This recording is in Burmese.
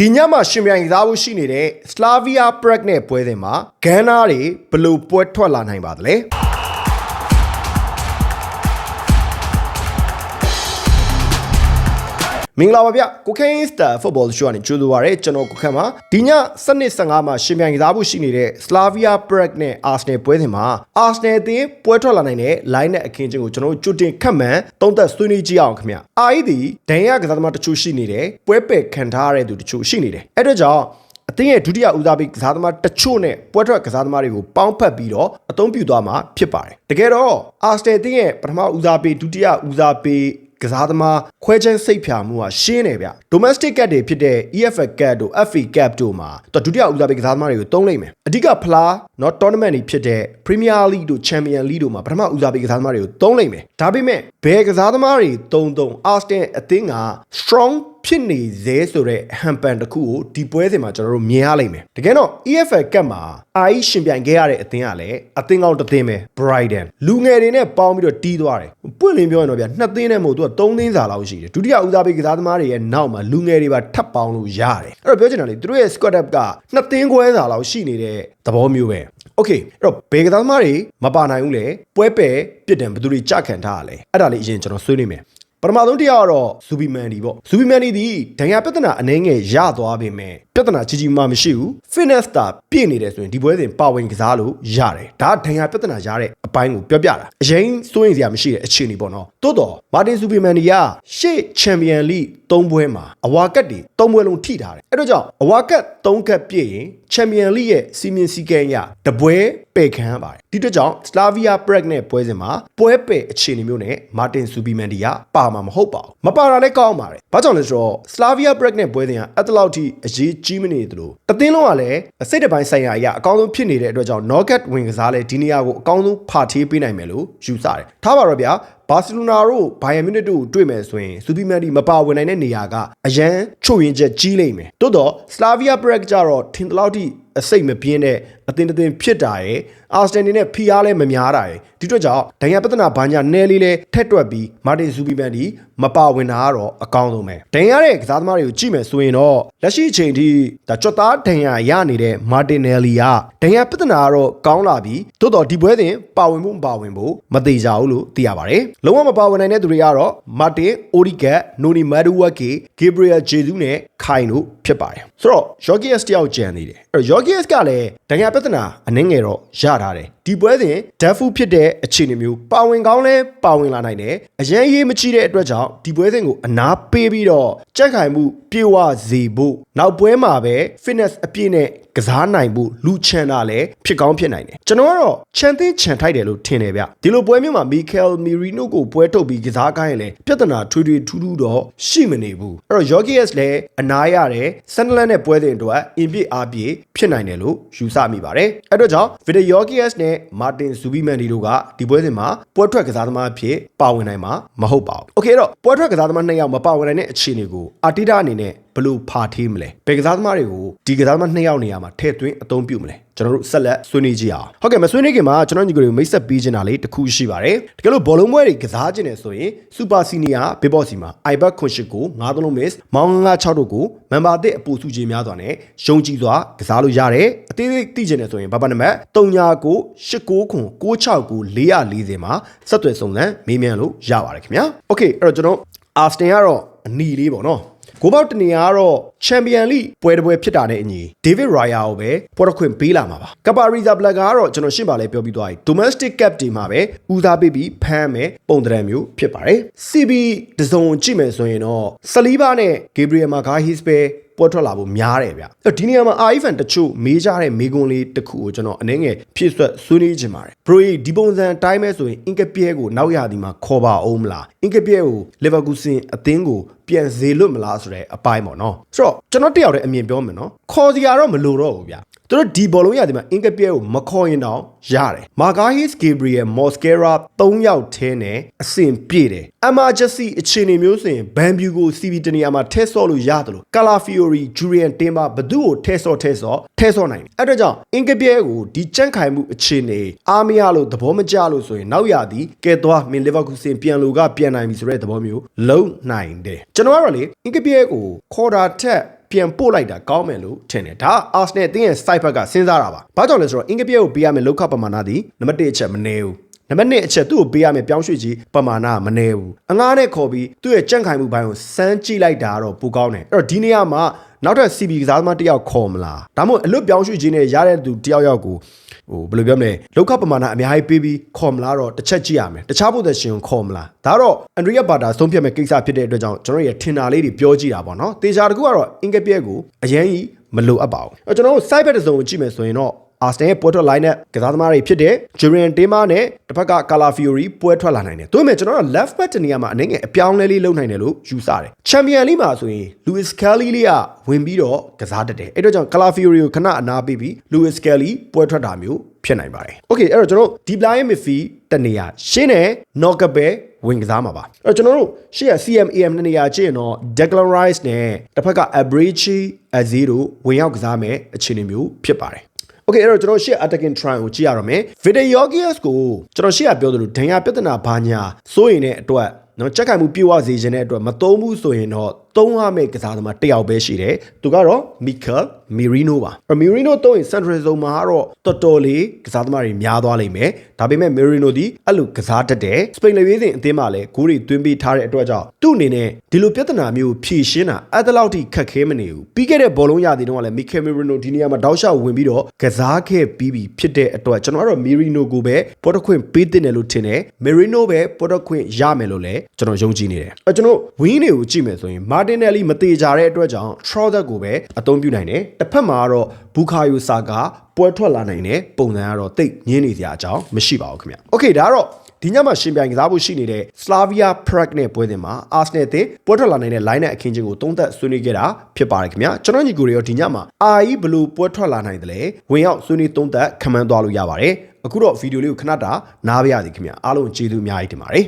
ဒီညမှာရှင်ပြိုင်ကစားဖို့ရှိနေတဲ့ Slavia Prague နဲ့ပွဲစဉ်မှာဂန်နာတွေဘယ်လို့ပွဲထွက်လာနိုင်ပါသလဲ မင်္ဂလာပါဗျကိုခင်းစတာဖုတ်ဘောရှိုးကနေကြိုးဆိုပါရစေကျွန်တော်ကိုခန့်ပါဒီည7:15မှာရှင်ပြိုင်ကစားဖို့ရှိနေတဲ့ Slavia Prague နဲ့ Arsenal ပွဲစဉ်မှာ Arsenal အသင်းပွဲထွက်လာနိုင်တဲ့ line နဲ့အခင်းချင်းကိုကျွန်တော်တို့ကြိုတင်ခတ်မှန်သုံးသက်ဆွေးနွေးကြည့်အောင်ခင်ဗျအာအီဒီဒန်ရကစားသမားတချို့ရှိနေတယ်ပွဲပယ်ခံထားရတဲ့သူတချို့ရှိနေတယ်အဲ့တော့ကြောင့်အသင်းရဲ့ဒုတိယဦးစားပေးကစားသမားတချို့နဲ့ပွဲထွက်ကစားသမားတွေကိုပေါင်းဖက်ပြီးတော့အသုံးပြုသွားမှာဖြစ်ပါတယ်တကယ်တော့ Arsenal အသင်းရဲ့ပထမဦးစားပေးဒုတိယဦးစားပေး ကစားသမားခွဲချမ်းစိတ်ဖြာမှုကရှင်းတယ်ဗျ domestic cap တွေဖြစ်တဲ့ EFL cap တို့ FA cap တို့မှာတော့ဒုတိယဦးစားပေးကစားသမားတွေကိုသုံးလိုက်မယ်အဓိကဖလားเนาะ tournament တွေဖြစ်တဲ့ Premier League တို့ Champion League တို့မှာပထမဦးစားပေးကစားသမားတွေကိုသုံးလိုက်မယ်ဒါပေမဲ့ဘယ်ကစားသမားတွေသုံးသုံး Arsenal အသင်းက strong ဖြစ်နေသေးဆိုတဲ့ဟန်ပန်တစ်ခုကိုဒီပွဲစဉ်မှာကျွန်တော်တို့မြင်ရလိမ့်မယ်တကယ်တော့ EFL ကပ်မှာအာအီရှင်ပြိုင်ခဲ့ရတဲ့အသင်းကလည်းအသင်းကောင်းတစ်သင်းပဲ Brighton လူငယ်တွေနဲ့ပေါင်းပြီးတော့တီးသွားတယ်ပွင့်လင်းပြောရင်တော့ဗျာနှစ်သင်းနဲ့မဟုတ်သူကသုံးသင်းစာလောက်ရှိတယ်ဒုတိယဦးစားပေးကစားသမားတွေရဲ့နောက်မှာလူငယ်တွေပါထပ်ပေါင်းလို့ရတယ်အဲ့တော့ပြောချင်တာလေသူတို့ရဲ့ squad up ကနှစ်သင်းခွဲစာလောက်ရှိနေတဲ့သဘောမျိုးပဲโอเคအဲ့တော့ဘယ်ကစားသမားတွေမပါနိုင်ဘူးလေပွဲပယ်ပြစ်တယ်ဘယ်သူတွေကြခံထားရလဲအဲ့ဒါလေးအရင်ကျွန်တော်ဆွေးနွေးမယ် ပထမဆုံးတရားကတော့ဇူဘီမန်ဒီပေါ့ဇူဘီမန်ဒီဒီဒဏ်ရာပြဿနာအနှဲငယ်ရသွားပေမဲ့ပြဿနာကြီးကြီးမှမရှိဘူး fitness တာပြည့်နေတယ်ဆိုရင်ဒီပွဲစဉ်ပါဝင်ကစားလို့ရတယ်ဒါဒဏ်ရာပြဿနာရတဲ့အပိုင်းကိုပြောပြတာအရင်စိုးရင်စရာမရှိတဲ့အခြေအနေပေါ့နော်တိုးတော့မာတင်ဇူဘီမန်ဒီကရှေ့ချန်ပီယံလိ၃ပွဲမှာအဝါကတ်တွေ၃ပွဲလုံးထိထားတယ်အဲ့တော့ကြောင့်အဝါကတ်၃ကတ်ပြည့်ရင်ချန်ပီယံလိရဲ့စီမင်းစီကဲရတပွဲ ပယ်ခံရပါတယ်ဒီအတွက်ကြောင့် Slavia Prague နဲ့ပွဲစဉ်မှာပွဲပယ်အခြေအနေမျိုးနဲ့မာတင်ဇူဘီမန်ဒီကပါမှာမဟုတ်ပါဘူးမပါတာလည်းကောင်းပါတယ်ဘာကြောင့်လဲဆိုတော့ Slavia Prague နဲ့ပွဲစဉ်ကအဲ့တလောက်ထိအရေးကြီးမနေသလိုအသင်းလုံးကလည်းစိတ်တပိုင်းဆိုင်ရာအရာအကောင်းဆုံးဖြစ်နေတဲ့အတွက်ကြောင့် Knockout ဝင်ကစားလဲဒီနေရာကိုအကောင်းဆုံးဖာထေးပေးနိုင်မယ်လို့ယူဆတယ်ထားပါတော့ဗျာဘာစီလိုနာတို့ဘိုင်ယန်မြူနစ်တို့တွေ့မယ်ဆိုရင်စူပီမန်ဒီမပါဝင်နိုင်တဲ့နေရာကအရန်ချို့ရင်ချက်ကြီးလိမ့်မယ်တိုးတော့ Slavia Prague ကြတော့ထင်တလောက်ထိအစိတ်မပြင်းတဲ့ အသင်းတစ်သင်းဖြစ်တာရဲ့အာစတန်နေနဲ့ဖီအားလည်းမများတာရဲ့ဒီအတွက်ကြောင့်ဒဏ်ရာပဿနာဘာညာနဲလေးလဲထက်တွက်ပြီးမာတင်ဇူပီမန်ဒီမပါဝင်တာကတော့အကောင်းဆုံးပဲဒဏ်ရာတဲ့ကစားသမားတွေကိုကြည့်မယ်ဆိုရင်တော့လက်ရှိအချိန်ထိဒါကြွတ်သားဒဏ်ရာရနေတဲ့မာတင်နယ်လီကဒဏ်ရာပဿနာကတော့ကောင်းလာပြီးသို့တော့ဒီပွဲစဉ်ပါဝင်ဖို့မပါဝင်ဖို့မသေးကြဘူးလို့သိရပါတယ်လုံးဝမပါဝင်နိုင်တဲ့သူတွေကတော့မာတင်အိုရီကတ်နိုနီမက်ဒူဝက်ကေဂေဘရီယယ်ဂျေဇူးနဲ့ခိုင်တို့ဖြစ်ပါတယ်ဆိုတော့ Yorgias တယောက်ကြံနေတယ်အဲ့တော့ Yorgias ကလည်းဒဏ်ရာပြဿနာအနှင်းငယ်တော့ရထားတယ် ဒီပွဲစဉ်ဒက်ဖူဖြစ်တဲ့အခြေအနေမျိုးပါဝင်ကောင်းလဲပါဝင်လာနိုင်တယ်အရန်ရေးမကြည့်တဲ့အတွက်ကြောင့်ဒီပွဲစဉ်ကိုအနာပေးပြီးတော့ကြက်ခိုင်မှုပြေဝစေဖို့နောက်ပွဲမှာပဲ fitness အပြည့်နဲ့ကစားနိုင်ဖို့လူချန်တာလည်းဖြစ်ကောင်းဖြစ်နိုင်တယ်ကျွန်တော်ကတော့ချန်သင်းချန်ထိုက်တယ်လို့ထင်တယ်ဗျဒီလိုပွဲမျိုးမှာမီကယ်မီရီနိုကိုပွဲထုတ်ပြီးကစားခိုင်းရင်လည်းပြဿနာထွေးထွေးထူးထူးတော့ရှိမနေဘူးအဲ့တော့ Yorgias လည်းအနားရတယ်ဆန်ဒလန်နဲ့ပွဲစဉ်အတွက်အင်ပြစ်အားပြည့်ဖြစ်နိုင်တယ်လို့ယူဆမိပါတယ်အဲ့တော့ကြောင့် Victor Yorgias နဲ့ Martin Zubimendi တို့ကဒီပွဲစဉ်မှာပွဲထွက်ကစားသမားအဖြစ်ပါဝင်နိုင်မှာမဟုတ်ပါဘူး။ Okay တော့ပွဲထွက်ကစားသမားနှစ်ယောက်မပါဝင်နိုင်တဲ့အခြေအနေကိုအာတီတာအနေနဲ့ ဘယ်လိုဖာထေးမလဲဘယ်ကစားသမားတွေကိုဒီကစားသမားနှစ်ယောက်နေရာမှာထည့်သွင်းအသုံးပြုမလဲကျွန်တော်တို့ဆက်လက်ဆွေးနွေးကြည့်အောင်ဟုတ်ကဲ့မဆွေးနွေးခင်မှာကျွန်တော်ညီကိုတွေကိုမိတ်ဆက်ပေးချင်တာလေးတစ်ခုရှိပါတယ်တကယ်လို့ဘောလုံးပွဲတွေကစားချင်တယ်ဆိုရင်စူပါစီနီယာဘေဘော့စီမှာ iBet ခွန်ရှိကို9သလုံး miss မောင်း96တို့ကိုမန်ပါအသစ်အပူစုချင်းများစွာနဲ့ရှုံးကြည့်စွာကစားလို့ရတယ်အသေးသေးသိချင်တယ်ဆိုရင်ဘာပါနံပါတ်39 89ခွန်96 440မှာဆက်သွယ်စုံစမ်းမေးမြန်းလို့ရပါတယ်ခင်ဗျာโอเคအဲ့တော့ကျွန်တော်အာစတင်ကတော့အနီလေးပေါ့နော် ကိုပေါက်တနေရာကတော့ချန်ပီယံလိပွဲတစ်ပွဲဖြစ်တာနဲ့အညီဒေးဗစ်ရိုယာကိုပဲပွဲတစ်ခွင့်ပေးလာမှာပါကပါရီဇာဘလက်ကတော့ကျွန်တော်ရှင်းပါလဲပြောပြီးသွားပြီ domestic cap တွေမှာပဲဦးစားပေးပြီးဖမ်းမယ်ပုံတရံမျိုးဖြစ်ပါတယ် CB တစုံကြည့်မယ်ဆိုရင်တော့ဆလီဘာနဲ့ဂေဘရီယယ်မာဂါဟစ်ပဲ ပွဲထွက်လာဖို့များတယ်ဗျ။အဲ့ဒီနေရာမှာ iPhone တချို့မေးကြတဲ့မေးခွန်းလေးတစ်ခုကိုကျွန်တော်အနည်းငယ်ဖြည့်ဆွတ်ဆွေးနွေးချင်ပါတယ်။ Bro ဒီပုံစံအတိုင်းပဲဆိုရင်အင်ကပြဲကိုနောက်ရသည်မှာခေါ်ပါအောင်မလား။အင်ကပြဲကို Leverkusen အသင်းကိုပြန်စေလွတ်မလားဆိုတဲ့အပိုင်းပေါ့နော်။ဆိုတော့ကျွန်တော်တယောက်တည်းအမြင်ပြောမယ်နော်။ခေါ်စီရတော့မလိုတော့ဘူးဗျ။ သူတို့ဒီဘောလုံးရသည်မှာအင်ကပြဲကိုမခေါ်ရင်တော့ရတယ်။မာဂါဟစ်ဂေဘရီယယ်မော်စကဲရာ၃ယောက်ထဲနဲ့အဆင်ပြေတယ်။ emergency အခြေအနေမျိုးဆိုရင်ဘန်ဘျူကို CB တနေရာမှာထဲဆော့လို့ရတယ်လို့ကာလာဖီယိုရီဂျူရီယန်တင်ပါဘသူ့ကိုထဲဆော့ထဲဆော့ထဲဆော့နိုင်တယ်။အဲ့တော့ကြောင့်အင်ကပြဲကိုဒီကြန့်ခိုင်မှုအခြေအနေအားမရလို့သဘောမကျလို့ဆိုရင်နောက်ရသည်ကဲသွားမင်လီဗာကူဆင်ပြန်လို့ကပြန်နိုင်ပြီဆိုတဲ့သဘောမျိုးလုံနိုင်တယ်။ကျွန်တော်ကတော့လေအင်ကပြဲကိုခေါ်တာထက် ပြန်ပို့လိုက်တာကောင်းမယ်လို့ထင်တယ်ဒါအာဆနယ်အသင်းရဲ့ site ဘက်ကစဉ်းစားတာပါဘာကြောင့်လဲဆိုတော့အင်္ဂပြဲကိုပေးရမယ့်လောက်ခပမာဏသည်နံပါတ်1အချက်မနေဘူးနံပါတ်2အချက်သူ့ကိုပေးရမယ့်ပြောင်းရွှေ့ကြီးပမာဏမနေဘူးအငားနဲ့ခေါ်ပြီးသူ့ရဲ့ကြန့်ခိုင်မှုဘိုင်းကိုစမ်းကြည့်လိုက်တာတော့ပိုကောင်းတယ်အဲ့တော့ဒီနေရာမှာနောက်ထပ် CB ကစားသမားတစ်ယောက်ခေါ်မလားဒါမှမဟုတ်အလွတ်ပြောင်းရွှေ့ခြင်းနဲ့ရတဲ့သူတစ်ယောက်ယောက်ကို ဟိုဘယ်လိုပြောမလဲလောက်ခပမာဏအများကြီးပေးပြီးခေါ်မလားတော့တစ်ချက်ကြည့်ရမယ်တခြားပုံသက်ရှင်ကိုခေါ်မလားဒါတော့အန်ဒရီယာဘာတာဆုံးဖြတ်မဲ့ကိစ္စဖြစ်တဲ့အတွက်ကြောင့်ကျွန်တော်ရဲ့ထင်တာလေးတွေပြောကြည့်တာပေါ့နော်တေချာတကူကတော့အင်္ဂပြဲကိုအရင်ကြီးမလိုအပ်ပါဘူးအဲ့တော့ကျွန်တော်တို့ site ဘက်တစ်စုံကိုကြည့်မယ်ဆိုရင်တော့ အာစနယ်ရဲ့ပွဲထွက် line နဲ့ကစားသမားတွေဖြစ်တဲ့ Julian Tema နဲ့တစ်ဖက်က Cala Fiori ပွဲထွက်လာနိုင်တယ်။ဒါပေမဲ့ကျွန်တော်တို့ left back တနေရာမှာအနေငယ်အပြောင်းလဲလေးလုပ်နိုင်တယ်လို့ယူဆတယ်။ Champion League မှာဆိုရင် Luis Kelly လေးကဝင်ပြီးတော့ကစားတတ်တယ်။အဲ့တော့ကြောင့် Cala Fiori ကိုခဏအနာပေးပြီး Luis Kelly ပွဲထွက်တာမျိုးဖြစ်နိုင်ပါတယ်။ Okay အဲ့တော့ကျွန်တော်တို့ Deep Line Midfield တနေရာရှင်းနဲ့ Knockup ပဲဝင်ကစားမှာပါအဲ့တော့ကျွန်တော်တို့ရှေ့က CMAM နှစ်နေရာကြည့်ရင်တော့ Declan Rice နဲ့တစ်ဖက်က Abrichi Azero ဝင်ရောက်ကစားမယ်အခြေအနေမျိုးဖြစ်ပါတယ် Okay အဲ့တော့ကျွန်တော်ရှေ့ attacking try ကိုကြည့်ရတော့မယ် Videogius ကိုကျွန်တော်ရှေ့ကပြောသလိုဒဏ်ရာပြဿနာဘာညာစိုးရင်တဲ့အတွက် နော်ကြက်ခိုင်မှုပြေဝစေခြင်းတဲ့အတွက်မသုံးဘူးဆိုရင်တော့သုံးရမယ့်ကစားသမားတစ်ယောက်ပဲရှိတယ်သူကတော့ Mikel Merino ပါအဲ့ Merino သုံးရင် Central Zone မှာကတော့တော်တော်လေးကစားသမားတွေများသွားလိမ့်မယ်ဒါပေမဲ့ Merino ဒီအဲ့လိုကစားတတ်တယ်စပိန်လေရေးစဉ်အသင်းမှာလည်းဂိုးတွေသွင်းပေးထားတဲ့အတွက်ကြောင့်သူ့အနေနဲ့ဒီလိုပြဿနာမျိုးဖြေရှင်းတာအဲ့တလောက်ထိခက်ခဲမနေဘူးပြီးခဲ့တဲ့ဘောလုံးရသည်တုန်းကလည်း Mikel Merino ဒီနေရာမှာတောက်လျှောက်ဝင်ပြီးတော့ကစားခဲ့ပြီးပြီဖြစ်တဲ့အတွက်ကျွန်တော်ကတော့ Merino ကိုပဲပေါ်တခွင့်ပေးတင်တယ်လို့ထင်တယ် Merino ပဲပေါ်တခွင့်ရမယ်လို့လည်းကျွန်တော်ယုံကြည်နေတယ်အဲကျွန်တော်ဝင်းတွေကိုကြည့်မယ်ဆိုရင် Martinelli မသေးကြတဲ့အတွက်ကြောင့် Trossard ကိုပဲအသုံးပြုနိုင်တယ်တစ်ဖက်မှာကတော့ Bukayo Saka ပွဲထွက်လာနိုင်တဲ့ပုံစံကတော့တိတ်ငင်းနေစရာအကြောင်းမရှိပါဘူးခင်ဗျ။ Okay ဒါကတော့ဒီညမှာရှင်ပြိုင်ကစားဖို့ရှိနေတဲ့ Slavia Prague နဲ့ပွဲစဉ်မှာ Arsenal အသင်းပွဲထွက်လာနိုင်တဲ့ line နဲ့အခင်းချင်းကိုသုံးသပ်ဆွေးနွေးခဲ့တာဖြစ်ပါတယ်ခင်ဗျာကျွန်တော်ညီကိုတွေရောဒီညမှာအာအီဘလူးပွဲထွက်လာနိုင်တယ်လေဝင်ရောက်ဆွေးနွေးသုံးသပ်ခံမှန်းသွားလို့ရပါတယ်အခုတော့ဗီဒီယိုလေးကိုခဏတာနားပါရစေခင်ဗျာအားလုံးကျေးဇူးအများကြီးတင်ပါတယ်